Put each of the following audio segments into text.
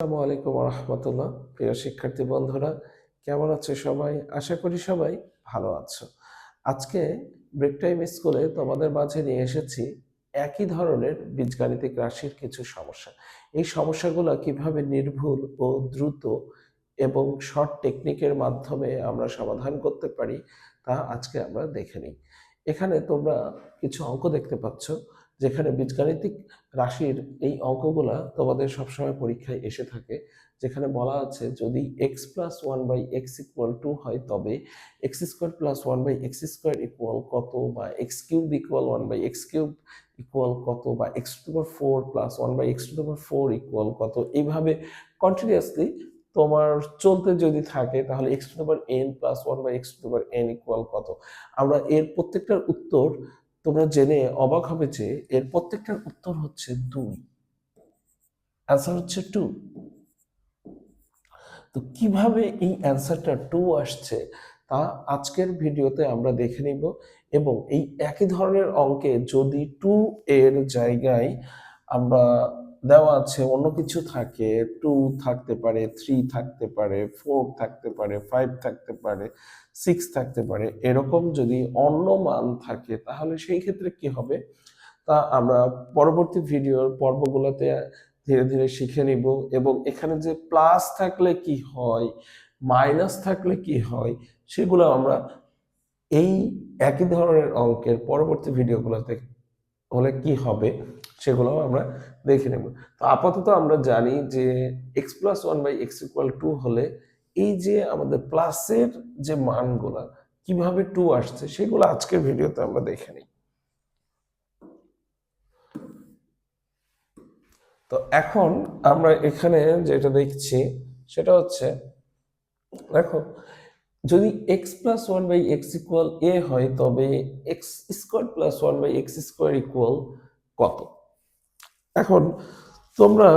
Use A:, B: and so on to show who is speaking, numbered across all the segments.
A: আসসালামু আলাইকুম রহমতুল্লাহ প্রিয় শিক্ষার্থী বন্ধুরা, কেমন আছো সবাই? আশা করি সবাই ভালো আছো। আজকে ব্রেক টাইম স্কুলে তোমাদের মাঝে নিয়ে এসেছি একই ধরনের বীজগাণিতিক রাশির কিছু সমস্যা। এই সমস্যাগুলো কীভাবে নির্ভুল ও দ্রুত এবং শর্ট টেকনিকের মাধ্যমে আমরা সমাধান করতে পারি, তা আজকে আমরা দেখে নিই। এখানে তোমরা কিছু অঙ্ক দেখতে পাচ্ছ। যেখানে বীজগাণিতিক রাশির এই অঙ্কগুলা তোমাদের সবসময় পরীক্ষায় এসে থাকে, যেখানে বলা আছে যদি x plus one by x equal to হয়, তবে x square plus one by x square equal কত বা x cube equal one by x cube equal কত বা x to four plus one by x to four equal কত? এইভাবে continuously তোমার চলতে যদি থাকে, তাহলে x to power n plus one by x to power n equal কত? আমরা এর প্রত্যেকটার উত্তর তোমরা জেনে অবাক হবে যে এর প্রত্যেকটার উত্তর হচ্ছে দুই। অ্যান্সার হচ্ছে টু তো কীভাবে এই অ্যান্সারটা টু আসছে তা আজকের ভিডিওতে আমরা দেখে নিব এবং এই একই ধরনের অঙ্কে যদি টু এর জায়গায় আমরা দেওয়া আছে, অন্য কিছু থাকে টু থাকতে পারে থ্রি থাকতে পারে ফোর থাকতে পারে ফাইভ থাকতে পারে সিক্স থাকতে পারে, এরকম যদি অন্য মান থাকে, তাহলে সেই ক্ষেত্রে কি হবে? তা আমরা পরবর্তী ভিডিওর পর্বগুলোতে ধীরে ধীরে শিখে নিব এবং এখানে যে প্লাস থাকলে কি হয় মাইনাস থাকলে কি হয়, সেগুলো আমরা এই একই ধরনের অঙ্কের পরবর্তী ভিডিওগুলোতে হলে কি হবে? সেগুলো আমরা দেখে নেব। তো আপাতত আমরা জানি যে x plus one by x equal to হলে এই যে আমাদের প্লাসের যে মানগুলা, কীভাবে টু আসছে সেগুলো আজকের ভিডিওতে আমরা দেখে নিই। তো এখন আমরা এখানে যেটা দেখছি সেটা হচ্ছে, দেখো, যদি x plus one by x equal a হয় তবে x square plus one by x square equal কত? এখন তোমরা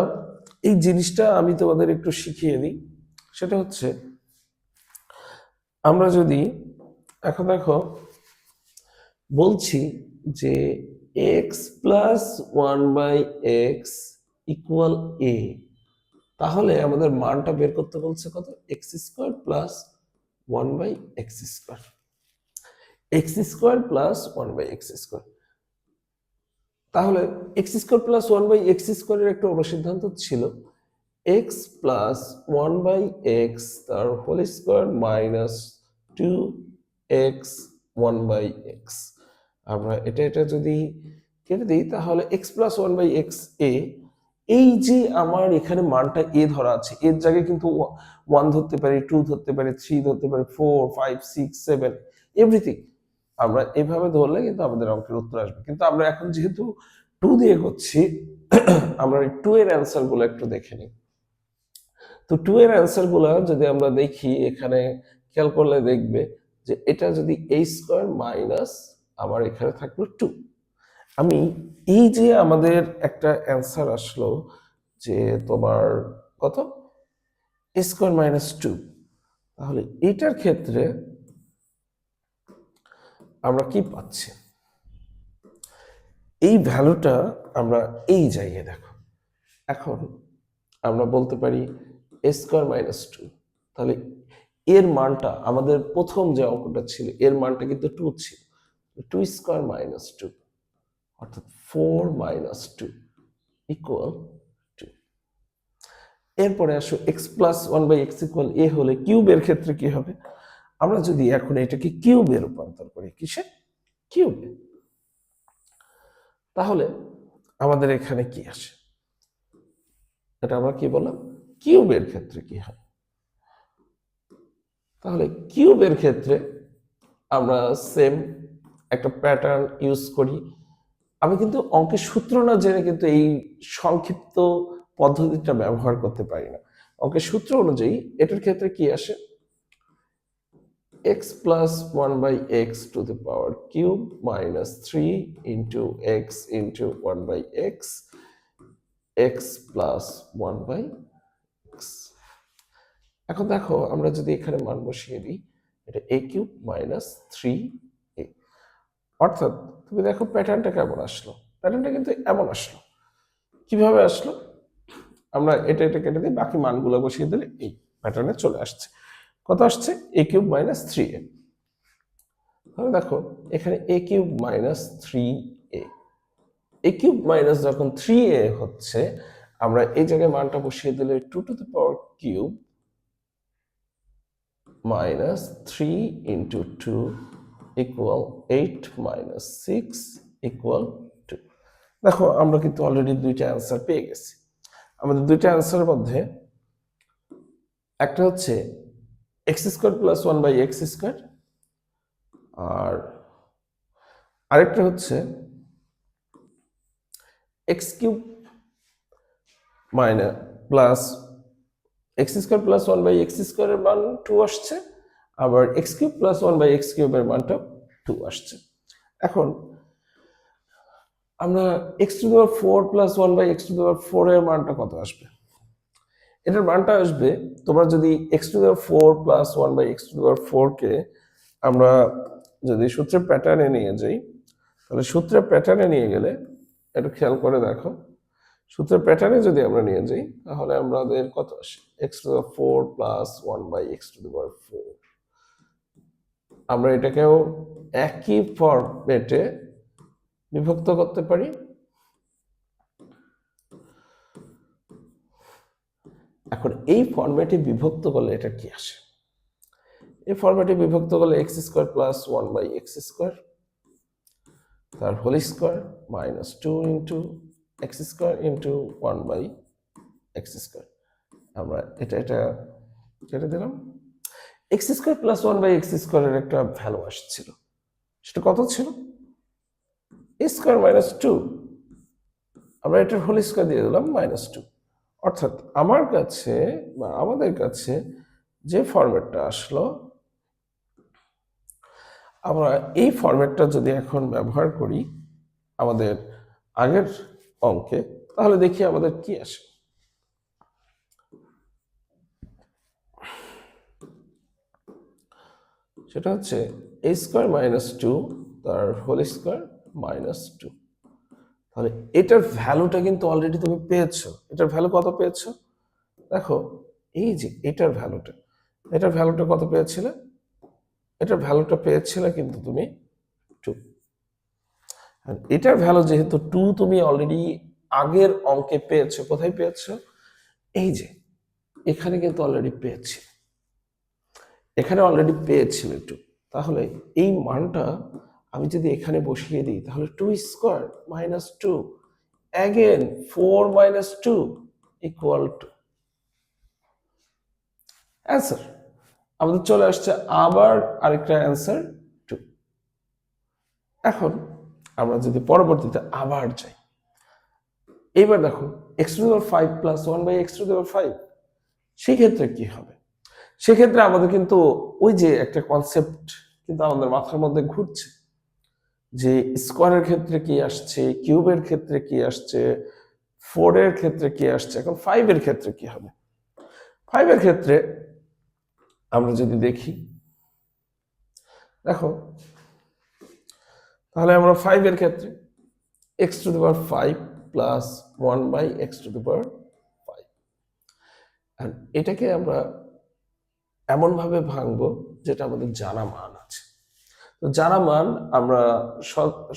A: এই জিনিসটা আমি তোমাদের একটু শিখিয়ে দিই। সেটা হচ্ছে, আমরা যদি, এখন দেখো, বলছি যে x plus one by x equal a তাহলে আমাদের মানটা বের করতে বলছে কত? X square plus one by x square x square plus one by x square তাহলে x square plus one by x স্কোয়ারের একটা অনুসিদ্ধান্ত ছিল। X plus one by x তার whole square minus two x one by x আমরা এটা এটা যদি কেটে দিই, তাহলে x plus one by x a এই যে আমার এখানে মানটা এ ধরা আছে এর জায়গায় কিন্তু ওয়ান ধরতে পারি টু ধরতে পারি থ্রি ধরতে পারি four five six seven everything আমরা এভাবে ধরলে কিন্তু আমাদের অঙ্কের উত্তর আসবে। কিন্তু আমরা এখন যেহেতু টু দিয়ে করছি আমরা টু এর অ্যান্সারগুলো একটু দেখে নিই। তো টু এর অ্যান্সারগুলো যদি আমরা দেখি, এখানে খেয়াল করলে দেখবে যে এটা যদি এ স্কোয়ার মাইনাস আমার এখানে থাকল টু আমি এই যে আমাদের একটা অ্যান্সার আসলো যে তোমার কত? স্কোয়ার মাইনাস টু তাহলে এটার ক্ষেত্রে আমরা কি পাচ্ছি? এই ভ্যালুটা আমরা এই জায়গায় দেখো। এখন আমরা বলতে পারি এ স্কোয়ার মাইনাস টু তাহলে এর মানটা আমাদের প্রথম যে অঙ্কটা ছিল, এর মানটা কিন্তু টু ছিল। টু স্কোয়ার মাইনাস টু অর্থাৎ four minus two equal two এরপরে আসো x plus one by x equal a হলে কিউবের ক্ষেত্রে কি হবে? আমরা যদি এখন এটাকে কিউবে রূপান্তর করি কিসে কিউবে। তাহলে আমাদের এখানে কি আসে? এটা আমরা কি বললাম? কিউবের ক্ষেত্রে কি হয়? তাহলে কিউবের ক্ষেত্রে আমরা সেম একটা প্যাটার্ন ইউজ করি। আমি কিন্তু অঙ্কের সূত্র না জেনে কিন্তু এই সংক্ষিপ্ত পদ্ধতিটা ব্যবহার করতে পারি না। অঙ্কের সূত্র অনুযায়ী এটার ক্ষেত্রে কি আসে? X plus 1 by x to the power cube minus 3 into x into 1 by x x plus 1 by x. এখন দেখো, আমরা যদি এখানে মান বসিয়ে দিই, এটা a cube minus three a অর্থাৎ তুমি দেখো প্যাটার্নটা কেমন আসলো? প্যাটার্নটা কিন্তু এমন আসলো। কীভাবে আসলো? আমরা এটা এটা কেটে দিই বাকি মানগুলো বসিয়ে দিলে এই প্যাটার্নে চলে আসছে। কত আসছে? A cube minus three a তাহলে দেখো, এখানে a cube minus three a a cube minus যখন থ্রি এ হচ্ছে, আমরা এই জায়গায় মানটা বসিয়ে দিলে two to the power cube minus three into two equal eight minus six equal two দেখো, আমরা কিন্তু অলরেডি দুইটা অ্যান্সার পেয়ে গেছি। আমাদের দুইটা অ্যান্সারের মধ্যে একটা হচ্ছে x square plus one by x square আর আরেকটা হচ্ছে x cube minus plus x square plus one by x স্কোয়ারের মান টু আসছে, আবার x cube plus one by x কিউবের মানটা টু আসছে। এখন আমরা x to the power four plus one by x to the power four এর মানটা কত আসবে? এটার মানটা আসবে, তোমরা যদি x to the power four plus one by x to the power ফোরকে আমরা যদি সূত্রের প্যাটার্নে নিয়ে যাই, তাহলে সূত্রের প্যাটার্নে নিয়ে গেলে একটু খেয়াল করে দেখো। সূত্রের প্যাটার্নে যদি আমরা নিয়ে যাই, তাহলে আমাদের কত আসে? X to the power four plus one by x to the power four আমরা এটাকেও একই ফরম্যাটে বিভক্ত করতে পারি। এখন এই ফরম্যাটে বিভক্ত করলে এটা কি আসে? এই ফরম্যাটে বিভক্ত করলে x square plus one by x square তার whole square minus two into x square into one by x square আমরা এটা এটা কেটে দিলাম। X square plus one by x স্কোয়ারের একটা ভ্যালু আসছিল। সেটা কত ছিল? স্কোয়ার মাইনাস টু আমরা এটার হোল স্কোয়ার দিয়ে দিলাম মাইনাস টু অর্থাৎ আমার কাছে বা আমাদের কাছে যে ফরম্যাটটা আসলো, আমরা এই ফরম্যাটটা যদি এখন ব্যবহার করি আমাদের আগের অঙ্কে, তাহলে দেখি আমাদের কি আসে। সেটা হচ্ছে এ স্কোয়ার মাইনাস টু তার হোল স্কোয়ার মাইনাস টু তাহলে এটার ভ্যালুটা কিন্তু অলরেডি তুমি পেয়েছ। এটার ভ্যালু কত পেয়েছ? দেখো, এই যে এটার ভ্যালুটা এটার ভ্যালুটা কত পেয়েছিলে? এটার ভ্যালুটা পেয়েছিলে কিন্তু তুমি টু এটার ভ্যালু যেহেতু টু তুমি অলরেডি আগের অঙ্কে পেয়েছ, কোথায় পেয়েছ? এই যে, এখানে কিন্তু অলরেডি পেয়েছি। এখানে অলরেডি পেয়েছিলে টু তাহলে এই মানটা আমি যদি এখানে বসিয়ে দিই, তাহলে two square minus two again four minus two equal two answer আমাদের চলে আসছে আবার আরেকটা অ্যান্সার টু এখন আমরা যদি পরবর্তীতে আবার যাই এইবার দেখো x to the power five plus one by x to the power five সেক্ষেত্রে কি হবে? সেক্ষেত্রে আমাদের কিন্তু ওই যে একটা কনসেপ্ট কিন্তু আমাদের মাথার মধ্যে ঘুরছে। যে স্কোয়ারের ক্ষেত্রে কি আসছে কিউবের ক্ষেত্রে কি আসছে ফোর এর ক্ষেত্রে কি আসছে, এখন ফাইভের ক্ষেত্রে কি হবে? ফাইভের ক্ষেত্রে আমরা যদি দেখি, দেখো, তাহলে আমরা ফাইভের ক্ষেত্রে x to the power five plus one by x to the power five এটাকে আমরা এমনভাবে ভাঙবো যেটা আমাদের জানা মান তো জানা মান আমরা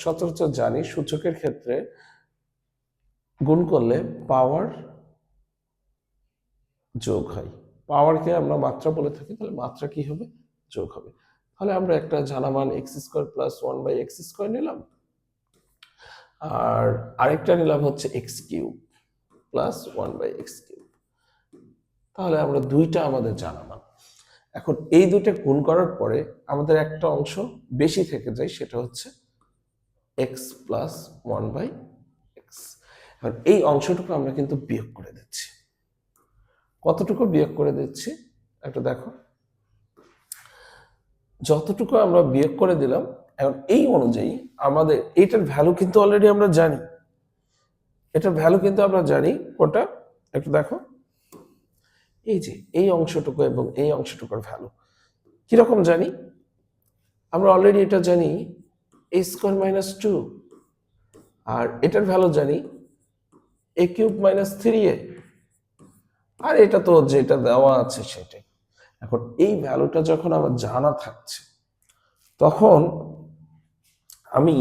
A: সচরাচর জানি সূচকের ক্ষেত্রে গুণ করলে পাওয়ার যোগ হয়। পাওয়ারকে আমরা মাত্রা বলে থাকি, তাহলে মাত্রা কি হবে? যোগ হবে। তাহলে আমরা একটা জানা মান x square plus one by x square নিলাম। আর আরেকটা নিলাম হচ্ছে x cube plus one by x cube তাহলে আমরা দুইটা আমাদের জানা মান এখন এই দুটো গুণ করার পরে আমাদের একটা অংশ বেশি থেকে যায়, সেটা হচ্ছে x plus one by x এখন এই অংশটুকু আমরা কিন্তু বিয়োগ করে দিচ্ছি। কতটুকু বিয়োগ করে দিচ্ছি? একটা দেখো। যতটুকু আমরা বিয়োগ করে দিলাম, এখন এই অনুযায়ী আমাদের এইটার ভ্যালু কিন্তু অলরেডি আমরা জানি। এটার ভ্যালু কিন্তু আমরা জানি কোনটা একটু দেখো। এই যে, এই অংশটুকু এবং এই অংশটুকুর ভ্যালু কীরকম জানি? আমরা অলরেডি এটা জানি এ স্কোয়ার মাইনাস টু আর এটার ভ্যালু জানি a cube minus three a. আর এটা তো যেটা দেওয়া আছে সেটাই। এখন এই ভ্যালুটা যখন আমার জানা থাকছে, তখন আমি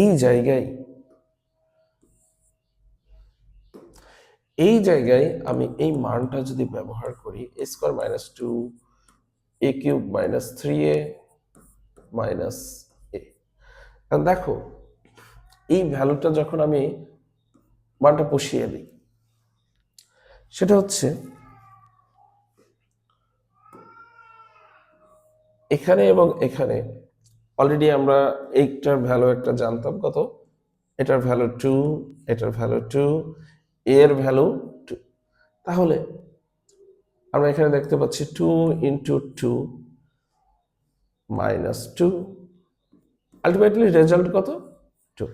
A: এই জায়গায় এই জায়গায় আমি এই মানটা যদি ব্যবহার করি a square minus two a cube minus three a minus a দেখো, এই ভ্যালুটা যখন আমি মানটা পুষিয়ে দিই, সেটা হচ্ছে এখানে এবং এখানে। অলরেডি আমরা এইটার ভ্যালু একটা জানতাম, কত? এটার ভ্যালু টু এটার ভ্যালু টু এর ভ্যালু টু তাহলে আমরা এখানে দেখতে পাচ্ছি two into two minus two ultimately result কত? টু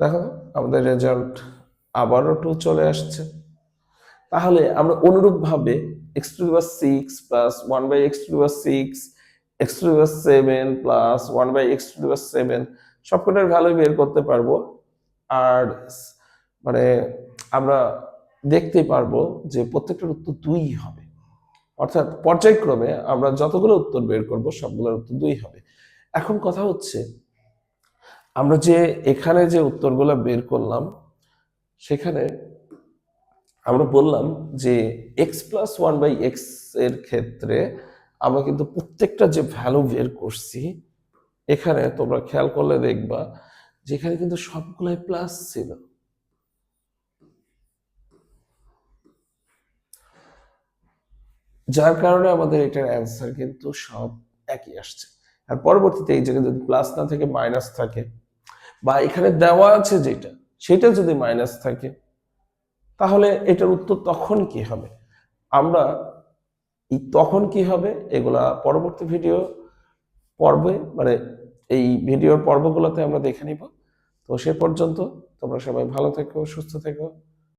A: দেখো, আমাদের রেজাল্ট আবারও টু চলে আসছে। তাহলে আমরা অনুরূপভাবে x to power six plus one by x to power six x to power seven plus one by x to power seven সবকটার value বের করতে পারব। আর মানে আমরা দেখতে পারব যে প্রত্যেকটার উত্তর দুই হবে। অর্থাৎ পর্যায়ক্রমে আমরা যতগুলো উত্তর বের করব, সবগুলোর উত্তর দুই হবে। এখন কথা হচ্ছে, আমরা যে এখানে যে উত্তরগুলো বের করলাম, সেখানে আমরা বললাম যে এক্স প্লাস ওয়ান বাই এক্সের ক্ষেত্রে আমরা কিন্তু প্রত্যেকটা যে ভ্যালু বের করছি, এখানে তোমরা খেয়াল করলে দেখবা, যেখানে কিন্তু সবগুলাই প্লাস ছিল। যার কারণে আমাদের এটার অ্যান্সার কিন্তু সব একই আসছে। আর পরবর্তীতে এই জায়গায় যদি প্লাস না থেকে মাইনাস থাকে, বা এখানে দেওয়া আছে যেটা, সেটা যদি মাইনাস থাকে, তাহলে এটার উত্তর তখন কি হবে? আমরা এই তখন কি হবে, এগুলা পরবর্তী ভিডিও পর্বে মানে এই ভিডিওর পর্বগুলোতে আমরা দেখে নিব। তো সে পর্যন্ত তোমরা সবাই ভালো থেকো, সুস্থ থেকো।